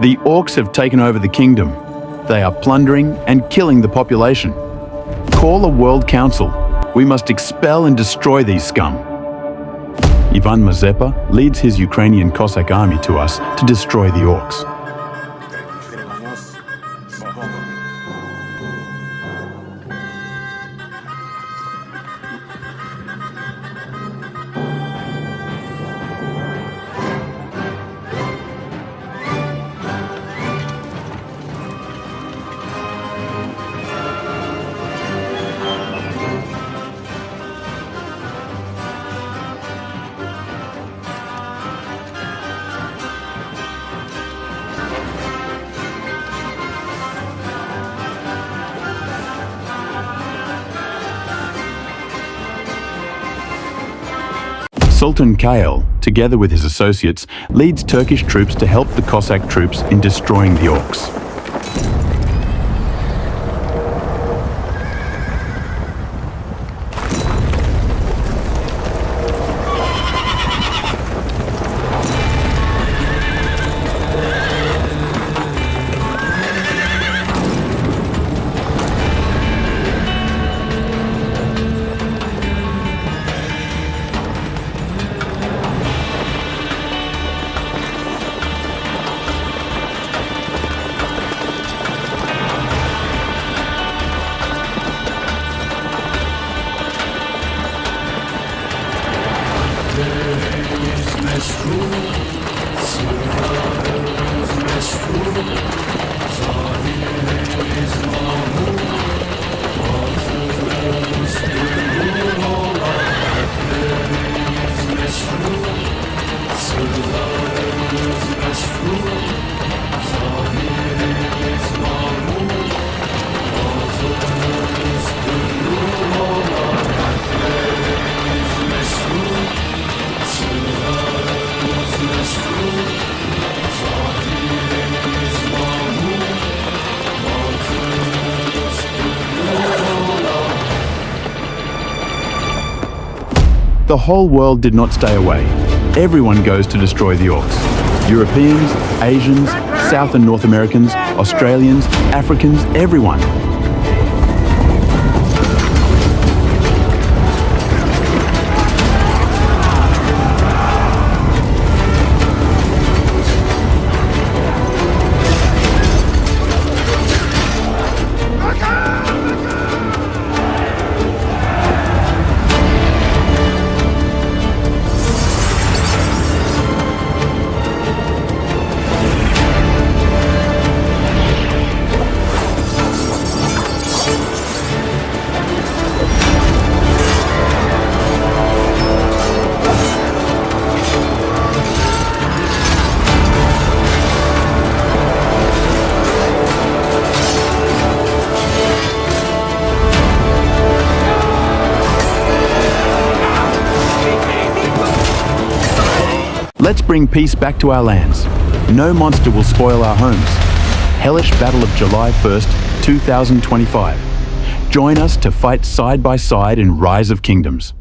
The orcs have taken over the kingdom. They are plundering and killing the population. Call a world council. We must expel and destroy these scum. Ivan Mazepa leads his Ukrainian Cossack army to us to destroy the orcs. Sultan Kail, together with his associates, leads Turkish troops to help the Cossack troops in destroying the orcs. Really? The whole world did not stay away. Everyone goes to destroy the orcs. Europeans, Asians, South and North Americans, Australians, Africans, everyone. Let's bring peace back to our lands. No monster will spoil our homes. Hellish Battle of July 1st, 2025. Join us to fight side by side in Rise of Kingdoms.